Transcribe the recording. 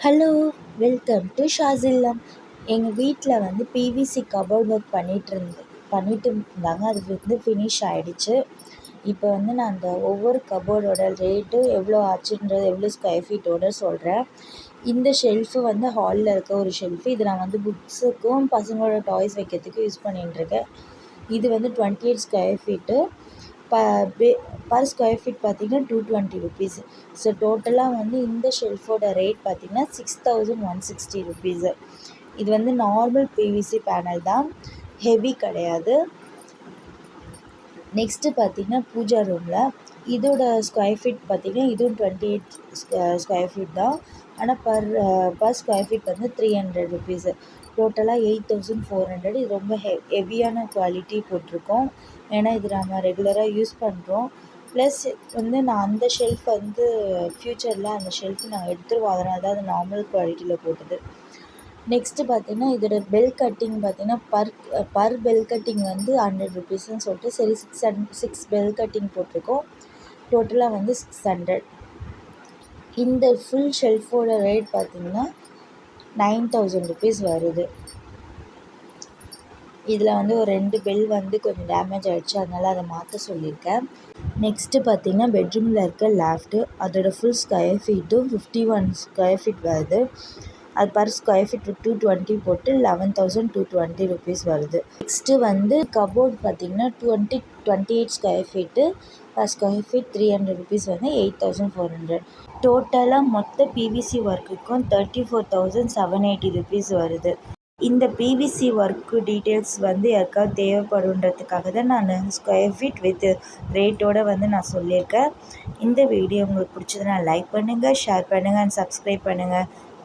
Hello welcome to ஷாசில்லம் எங்கள் வீட்டில் வந்து பிவிசி கபோர்ட் ஒர்க் பண்ணிகிட்டு இருந்து பண்ணிட்டு இருந்தாங்க. அது வந்து ஃபினிஷ் ஆகிடுச்சு இப்போ வந்து நான் அந்த ஒவ்வொரு கபோர்டோட ரேட்டு எவ்வளோ ஆச்சுன்றது எவ்வளோ ஸ்கொயர் ஃபீட்டோட சொல்கிறேன் இந்த ஷெல்ஃபு வந்து ஹாலில் இருக்க ஒரு ஷெல்ஃபு இது நான் வந்து புக்ஸுக்கும் பசங்களோட டாய்ஸ் வைக்கிறதுக்கும் யூஸ் பண்ணிகிட்டுருக்கேன் இது வந்து டுவெண்ட்டி எயிட் ஸ்கொயர் ஃபீட்டு ப பே பர் ஸ்கொயர் ஃபீட் பார்த்திங்கன்னா டூ டுவெண்ட்டி ருபீஸ் ஸோ டோட்டலாக வந்து இந்த ஷெல்ஃபோட ரேட் பார்த்திங்கன்னா six thousand one sixty rupees இது வந்து நார்மல் பிவிசி பேனல் தான். ஹெவி கிடையாது. நெக்ஸ்ட்டு பார்த்திங்கன்னா பூஜா ரூமில் இதோட ஸ்கொயர் ஃபீட் பார்த்திங்கன்னா இதுவும் டுவெண்ட்டி எயிட் ஸ்கொயர் ஃபீட் தான். ஆனால் பர் பர் ஸ்கொயர் ஃபீட் வந்து த்ரீ ஹண்ட்ரட் ருபீஸு டோட்டலாக எயிட் தௌசண்ட் ஃபோர் ஹண்ட்ரட் இது ரொம்ப ஹெ ஹெவியான குவாலிட்டி போட்டிருக்கோம். ஏன்னா இது நம்ம ரெகுலராக யூஸ் பண்ணுறோம் ப்ளஸ் வந்து நான் அந்த ஷெல்ஃப் வந்து ஃப்யூச்சரில் அந்த ஷெல்ஃப் நாங்கள் எடுத்துருவோம். அதனால தான் அது நார்மல் குவாலிட்டியில் போட்டது. நெக்ஸ்ட்டு பார்த்திங்கன்னா இதோட பெல் கட்டிங் பார்த்தீங்கன்னா பர் பர் பெல் கட்டிங் வந்து ஹண்ட்ரட் ருபீஸ்ன்னு சொல்லிட்டு சரி சிக்ஸ் ஹண்ட் சிக்ஸ் பெல் கட்டிங் போட்டிருக்கோம். டோட்டலாக வந்து சிக்ஸ் ஹண்ட்ரட் இந்த ஃபுல் ஷெல்ஃபோட ரேட் பார்த்திங்கன்னா நைன் தௌசண்ட் ருபீஸ் வருது. இதில் வந்து ஒரு ரெண்டு பெல் வந்து கொஞ்சம் டேமேஜ் ஆகிடுச்சு அதனால் அதை மாற்ற சொல்லியிருக்கேன். நெக்ஸ்ட்டு பார்த்திங்கன்னா பெட்ரூமில் இருக்க லேஃப்ட்டு அதோடய ஃபுல் ஸ்கொயர் ஃபீட்டும் ஃபிஃப்டி ஒன் ஸ்கொயர் ஃபீட் வருது. அது per square feet two twenty போட்டு eleven thousand two twenty rupees வருது. நெக்ஸ்ட்டு வந்து கபோர்ட் பார்த்திங்கன்னா twenty twenty eight square feet per square feet three hundred rupees வந்து எயிட் தௌசண்ட் ஃபோர் ஹண்ட்ரட் டோட்டலாக மொத்த PVC ஒர்க்குக்கும் thirty four thousand seven eighty rupees வருது. இந்த PVC work details வந்து யாருக்காவது தேவைப்படுன்றதுக்காக தான் நான் ஸ்கொயர் ஃபீட் வித் ரேட்டோடு வந்து நான் சொல்லியிருக்கேன். இந்த வீடியோ உங்களுக்கு பிடிச்சதுன்னா லைக் பண்ணுங்கள் ஷேர் பண்ணுங்கள் அண்ட் சப்ஸ்கிரைப் பண்ணுங்கள்